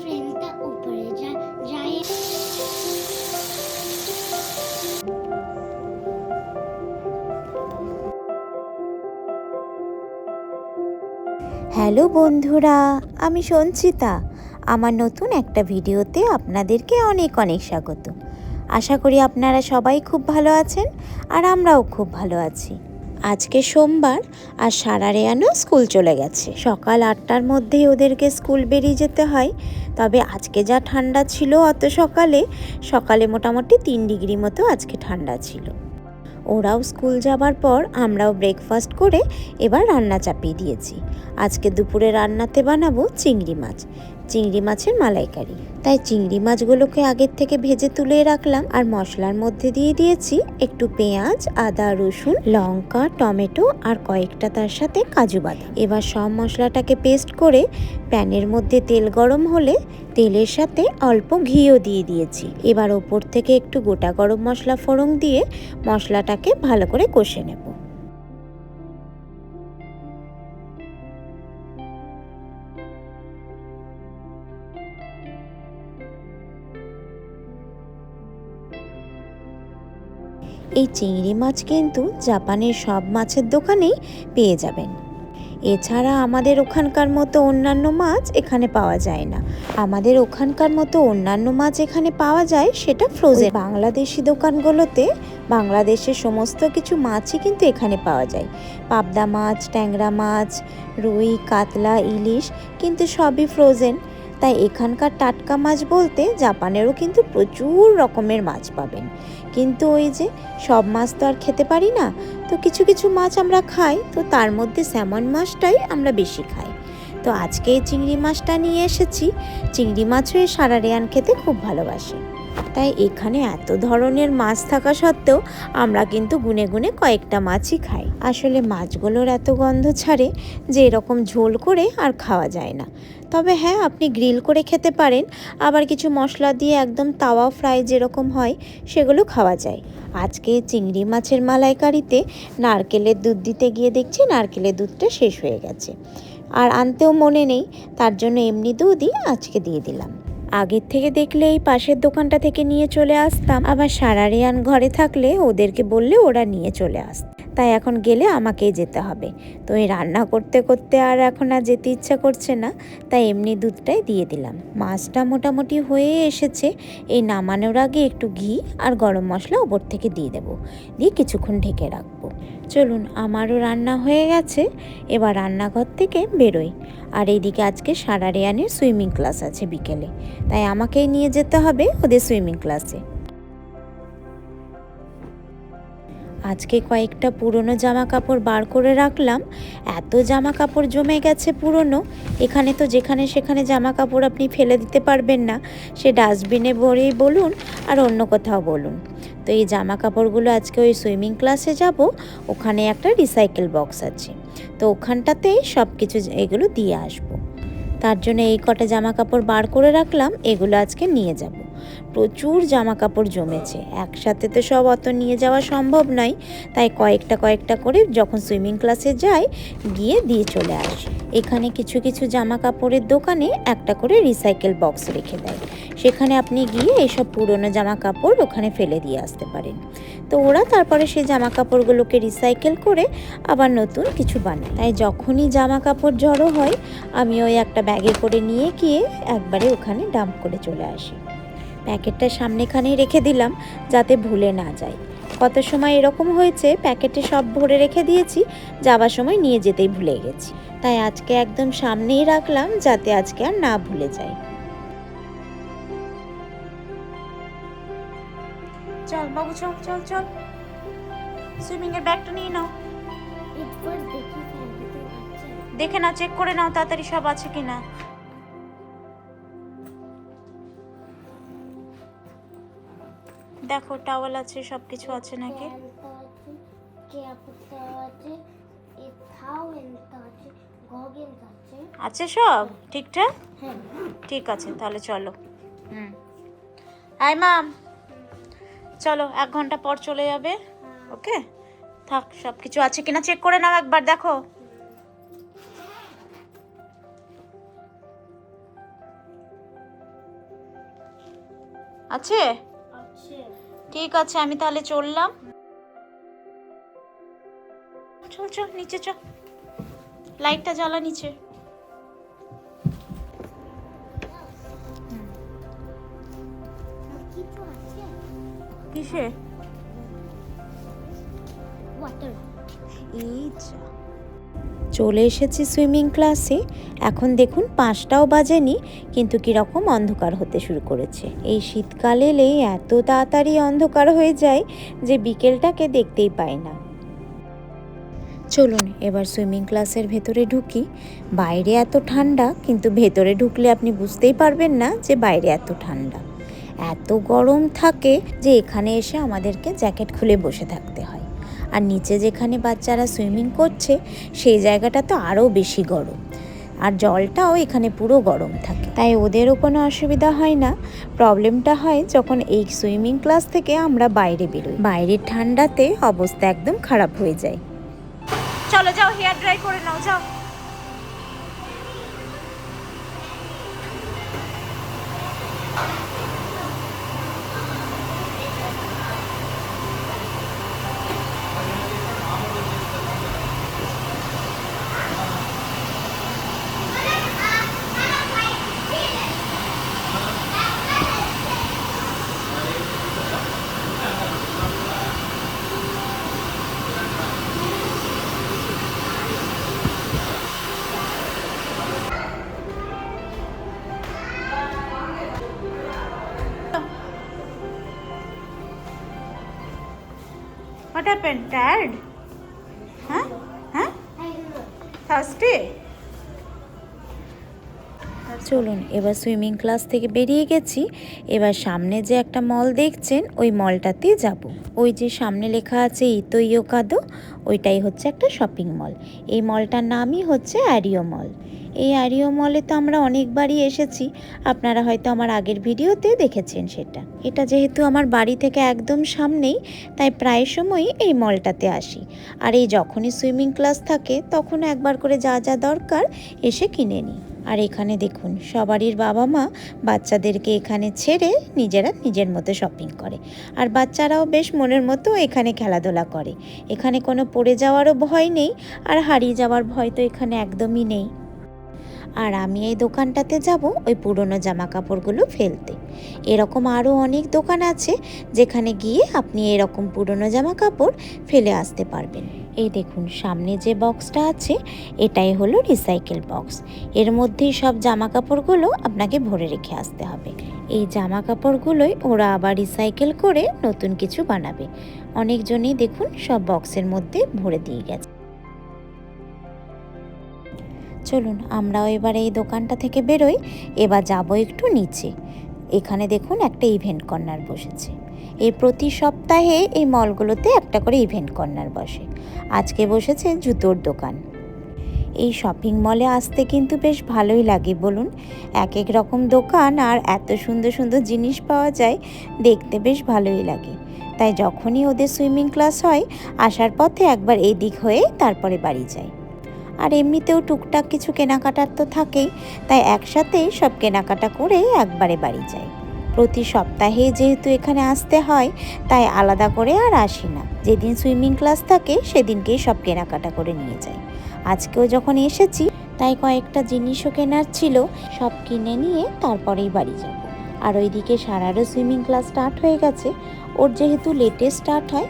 ফ্রেন্ডটা উপরে যায় হ্যালো বন্ধুরা, আমি সঞ্চিতা। আমার নতুন একটা ভিডিওতে আপনাদেরকে অনেক অনেক স্বাগত। আশা করি আপনারা সবাই খুব ভালো আছেন, আর আমরাও খুব ভালো আছি। আজকে সোমবার আর সারা রেয়ানো স্কুল চলে গেছে। সকাল আটটার মধ্যেই ওদেরকে স্কুল বেরিয়ে যেতে হয়। তবে আজকে যা ঠান্ডা ছিল অত সকালে সকালে মোটামুটি তিন ডিগ্রি মতো আজকে ঠান্ডা ছিল। ওরাও স্কুল যাবার পর আমরাও ব্রেকফাস্ট করে এবার রান্না চাপিয়ে দিয়েছি। আজকে দুপুরে রান্নাতে বানাবো চিংড়ি মাছ। চিংড়ি মাছের মালাইকারি। তাই চিংড়ি মাছগুলোকে আগের থেকে ভেজে তুলে রাখলাম আর মশলার মধ্যে দিয়ে দিয়েছি একটু পেঁয়াজ, আদা, রসুন, লঙ্কা, টমেটো আর কয়েকটা তার সাথে কাজু বাদাম। এবার সব মশলাটাকে পেস্ট করে প্যানের মধ্যে তেল গরম হলে তেলের সাথে অল্প ঘিও দিয়ে দিয়েছি। এবার ওপর থেকে একটু গোটা গরম মশলা ফোড়ন দিয়ে মশলাটাকে ভালো করে কষে নেব। এই চিংড়ি মাছ কিন্তু জাপানের সব মাছের দোকানেই পেয়ে যাবেন। এছাড়া আমাদের ওখানকার মতো অন্যান্য মাছ এখানে পাওয়া যায় না। আমাদের ওখানকার মতো অন্যান্য মাছ এখানে পাওয়া যায়, সেটা ফ্রোজেন বাংলাদেশি দোকানগুলোতে বাংলাদেশের সমস্ত কিছু মাছই কিন্তু এখানে পাওয়া যায়। পাবদা মাছ, ট্যাংরা মাছ, রুই, কাতলা, ইলিশ কিন্তু সবই ফ্রোজেন তাই এখানকার টাটকা মাছ বলতে জাপানেরও কিন্তু প্রচুর রকমের মাছ পাবেন। কিন্তু ওই যে সব মাছ তো আর খেতে পারি না, তো কিছু কিছু মাছ আমরা খাই, তো তার মধ্যে স্যামন মাছটাই আমরা বেশি খাই। তো আজকে এই চিংড়ি মাছটা নিয়ে এসেছি। চিংড়ি মাছও সারা রেয়ান খেতে খুব ভালোবাসে। তাই এখানে এত ধরনের মাছ থাকা সত্ত্বেও আমরা কিন্তু গুনে গুনে কয়েকটা মাছই খাই। আসলে মাছগুলোর এত গন্ধ ছাড়ে যে এরকম ঝোল করে আর খাওয়া যায় না। তবে হ্যাঁ আপনি গ্রিল করে খেতে পারেন, আবার কিছু মশলা দিয়ে একদম তাওয়া ফ্রাই যেরকম হয় সেগুলো খাওয়া যায়। আজকে চিংড়ি মাছের মালাইকারিতে নারকেলের দুধ দিতে গিয়ে দেখছি নারকেলের দুধটা শেষ হয়ে গেছে। আর আনতেও মনে নেই, তার জন্য এমনি দুধই আজকে দিয়ে দিলাম। আগের থেকে দেখলে এই পাশের দোকানটা থেকে নিয়ে চলে আসতাম। আবার সারা রেয়ান ঘরে থাকলে ওদেরকে বললে ওরা নিয়ে চলে আসত। তাই এখন গেলে আমাকেই যেতে হবে। তো এই রান্না করতে করতে আর এখন আর যেতে ইচ্ছা করছে না। তাই এমনি দুধটাই দিয়ে দিলাম। মাছটা মোটামুটি হয়ে এসেছে। এই নামানোর আগে একটু ঘি আর গরম মশলা ওপর থেকে দিয়ে দেবো। দিয়ে কিছুক্ষণ ঢেকে রাখব। চলুন, আমারও রান্না হয়ে গেছে। এবার রান্নাঘর থেকে বেরোই। আর এইদিকে আজকে সারা রেয়ানের সুইমিং ক্লাস আছে বিকেলে। তাই আমাকেই নিয়ে যেতে হবে ওদের সুইমিং ক্লাসে। আজকে কয়েকটা পুরনো জামা কাপড় বার করে রাখলাম। এত জামা কাপড় জমে গেছে পুরনো, এখানে তো যেখানে সেখানে জামা কাপড় আপনি ফেলে দিতে পারবেন না। সে ডাস্টবিনে ভরেই বলুন আর অন্য কোথাও বলুন। তো এই জামা কাপড়গুলো আজকে ওই সুইমিং ক্লাসে যাব, ওখানে একটা রিসাইকেল বক্স আছে। তো ওখানটাতেই সব কিছু এগুলো দিয়ে আসব। তার জন্য এই কটা জামা কাপড় বার করে রাখলাম, এগুলো আজকে নিয়ে যাব। প্রচুর জামা কাপড় জমেছে। একসাথে তো সব অত নিয়ে যাওয়া সম্ভব নয়, তাই কয়েকটা কয়েকটা করে যখন সুইমিং ক্লাসে যাই, গিয়ে দিয়ে চলে আসি। এখানে কিছু কিছু জামা কাপড়ের দোকানে একটা করে রিসাইকেল বক্স রেখে দেয়। সেখানে আপনি গিয়ে এসব পুরনো জামা কাপড় ওখানে ফেলে দিয়ে আসতে পারেন। তো ওরা তারপরে সেই জামা কাপড়গুলোকে রিসাইকেল করে আবার নতুন কিছু বানায়। তাই যখনই জামা কাপড় জড়ো হয়, আমি ওই একটা ব্যাগে করে নিয়ে গিয়ে একবারে ওখানে ডাম্প করে চলে আসি। প্যাকেটটা সামনেখানেই রেখে দিলাম যাতে ভুলে না যায় কত সময় এরকম হয়েছে প্যাকেটে সব ভরে রেখে দিয়েছি যাবার সময় নিয়ে যেতেই ভুলে গেছি। তাই আজকে একদম সামনেই রাখলাম যাতে আজকে আর না ভুলে যাই। চল বাবু চল চল চল। সুইমিং এর ব্যাগটা নিয়ে নাও। দেখি ফেলতে পারছে দেখে না চেক করে নাও তাড়াতাড়ি সব আছে কিনা। দেখো টাওয়াল আছে সব কিছু আছে নাকি? আছে সব? ঠিকঠাক? হ্যাঁ। ঠিক আছে তাহলে চলো। হুম। Hi mom. চলো এক ঘণ্টা পর চলে যাবে ওকে? থাক সব কিছু আছে কিনা চেক করে নাও একবার দেখো। আছে? ঠিক আছে আমি তাহলে চললাম। চল চল নিচে চল লাইটটা জ্বালা নিচে। কিসে? ওয়াটার এই যা। চলে এসেছি সুইমিং ক্লাসে। এখন দেখুন পাঁচটাও বাজেনি, কিন্তু কীরকম অন্ধকার হতে শুরু করেছে। এই শীতকাল এলেই এত তাড়াতাড়ি অন্ধকার হয়ে যায় যে বিকেলটাকে দেখতেই পায় না। চলুন এবার সুইমিং ক্লাসের ভেতরে ঢুকি। বাইরে এত ঠান্ডা, কিন্তু ভেতরে ঢুকলে আপনি বুঝতেই পারবেন না যে বাইরে এত ঠান্ডা। এত গরম থাকে যে এখানে এসে আমাদেরকে জ্যাকেট খুলে বসে থাকতে হয়। আর নিচে যেখানে বাচ্চারা সুইমিং করছে, সেই জায়গাটা তো আরও বেশি গরম। আর জলটাও এখানে পুরো গরম থাকে। তাই ওদেরও কোনো অসুবিধা হয় না। প্রবলেমটা হয় যখন এই সুইমিং ক্লাস থেকে আমরা বাইরে বেরোই। বাইরের ঠান্ডাতে অবস্থা একদম খারাপ হয়ে যায়। চলো যাও, হেয়ার ড্রাই করে নাও, যাও। What happened? Tired? Huh? Huh? Thirsty? চলুন, এবার সুইমিং ক্লাস থেকে বেরিয়ে গেছি এবার সামনে যে একটা মল দেখছেন, ওই মলটাতে যাব ওই যে সামনে লেখা আছে ইতো ইয়োকাদো, ওইটাই হচ্ছে একটা শপিং মল এই মলটার নামই হচ্ছে অ্যারিও মল এই আরিও মলে তো আমরা অনেকবারই এসেছি। আপনারা হয়তো আমার আগের ভিডিওতে দেখেছেন সেটা। এটা যেহেতু আমার বাড়ি থেকে একদম সামনেই, তাই প্রায় সময়ই এই মলটাতে আসি। আর এই যখনই সুইমিং ক্লাস থাকে, তখন একবার করে যা যা দরকার এসে কিনে নিই। আর এখানে দেখুন, সবারই বাবা মা বাচ্চাদেরকে এখানে ছেড়ে নিজেরা নিজের মতো শপিং করে। আর বাচ্চারাও বেশ মনের মতো এখানে খেলাধুলা করে। এখানে কোনো পড়ে যাওয়ারও ভয় নেই, আর হারিয়ে যাওয়ার ভয় তো এখানে একদমই নেই। আর আমি এই দোকানটাতে যাব ওই পুরনো জামা কাপড়গুলো ফেলতে। এরকম আরও অনেক দোকান আছে যেখানে গিয়ে আপনি এরকম পুরনো জামা কাপড় ফেলে আসতে পারবেন। এই দেখুন, সামনে যে বক্সটা আছে, এটাই হলো রিসাইকেল বক্স। এর মধ্যেই সব জামা কাপড়গুলো আপনাকে ভরে রেখে আসতে হবে। এই জামা কাপড়গুলোই ওরা আবার রিসাইকেল করে নতুন কিছু বানাবে। অনেকজনই দেখুন সব বক্সের মধ্যে ভরে দিয়ে গেছে। চলুন আমরাও এবার এই দোকানটা থেকে বেরোই, এবার যাব একটু নিচে। এখানে দেখুন একটা ইভেন্ট কর্নার বসেছে। এই প্রতি সপ্তাহে এই মলগুলোতে একটা করে ইভেন্ট কর্নার বসে। আজকে বসেছে জুতোর দোকান। এই শপিং মলে আসতে কিন্তু বেশ ভালোই লাগে বলুন। এক এক রকম দোকান আর এত সুন্দর সুন্দর জিনিস পাওয়া যায়, দেখতে বেশ ভালোই লাগে। তাই যখনই ওদের সুইমিং ক্লাস হয়, আসার পথে একবার এদিক হয়ে তারপরে বাড়ি যায় আর এমনিতেও টুকটাক কিছু কেনাকাটার তো থাকেই, তাই একসাথেই সব কেনাকাটা করে একবারে বাড়ি যাই। প্রতি সপ্তাহে যেহেতু এখানে আসতে হয়, তাই আলাদা করে আর আসি না। যেদিন সুইমিং ক্লাস থাকে, সেদিনকেই সব কেনাকাটা করে নিয়ে যাই। আজকেও যখন এসেছি, তাই কয়েকটা জিনিসও কেনার ছিল, সব কিনে নিয়ে তারপরেই বাড়ি যাব। আর ওইদিকে সারারও সুইমিং ক্লাস স্টার্ট হয়ে গেছে, ওর যেহেতু লেটে স্টার্ট হয়,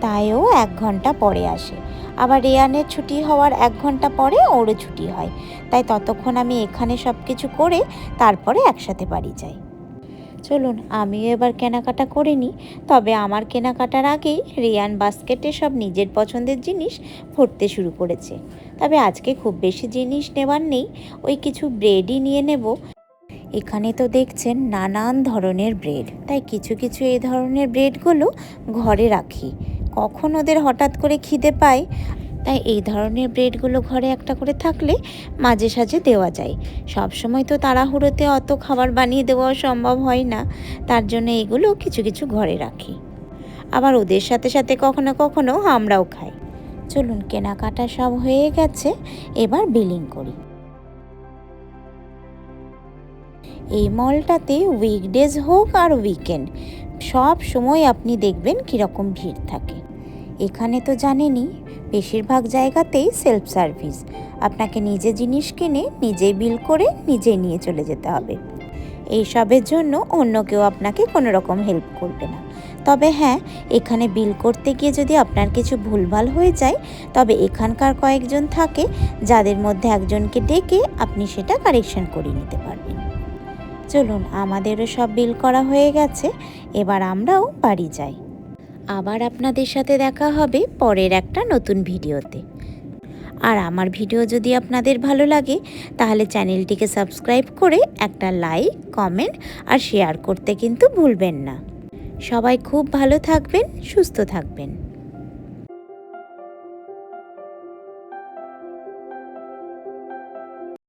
তাইও এক ঘণ্টা পরে আসে। আবার রেয়ানের ছুটি হওয়ার এক ঘণ্টা পরে ওরও ছুটি হয়। তাই ততক্ষণ আমি এখানে সব কিছু করে তারপরে একসাথে বাড়ি যাই। চলুন, আমিও এবার কেনাকাটা করে নিই। তবে আমার কেনাকাটার আগেই রিয়ান বাস্কেটে সব নিজের পছন্দের জিনিস ভরতে শুরু করেছে। তবে আজকে খুব বেশি জিনিস নেওয়ার নেই, ওই কিছু ব্রেডই নিয়ে নেব। এখানে তো দেখছেন নানান ধরনের ব্রেড তাই কিছু কিছু এই ধরনের ব্রেডগুলো ঘরে রাখি। কখন ওদের হঠাৎ করে খিদে পায়, তাই এই ধরনের ব্রেডগুলো ঘরে একটা করে থাকলে মাঝে সাঝে দেওয়া যায়। সব সময় তো তাড়াহুড়োতে অত খাবার বানিয়ে দেওয়া সম্ভব হয় না, তার জন্য এগুলো কিছু কিছু ঘরে রাখি। আবার ওদের সাথে সাথে কখনো কখনো আমরাও খাই। চলুন, কেনাকাটা সব হয়ে গেছে, এবার বিলিং করি। এই মলটাতে উইকডেজ হোক আর উইকেন্ড, সব সময় আপনি দেখবেন কীরকম ভিড় থাকে। এখানে তো জানেনই, বেশিরভাগ জায়গাতেই সেলফ সার্ভিস আপনাকে নিজে জিনিস কিনে নিজেই বিল করে নিজেই নিয়ে চলে যেতে হবে। এইসবের জন্য অন্য কেউ আপনাকে কোনো রকম হেল্প করবে না। তবে হ্যাঁ এখানে বিল করতে গিয়ে যদি আপনার কিছু ভুলভাল হয়ে যায়, তবে এখানকার কয়েকজন থাকে যাদের মধ্যে একজনকে ডেকে আপনি সেটা কারেকশন করিয়ে নিতে পারবেন। চলুন, আমাদেরও সব বিল করা হয়ে গেছে। এবার আমরাও বাড়ি যাই। আবার আপনাদের সাথে দেখা হবে পরের একটা নতুন ভিডিওতে। আর আমার ভিডিও যদি আপনাদের ভালো লাগে, তাহলে চ্যানেলটিকে সাবস্ক্রাইব করে একটা লাইক, কমেন্ট আর শেয়ার করতে কিন্তু ভুলবেন না। সবাই খুব ভালো থাকবেন, সুস্থ থাকবেন।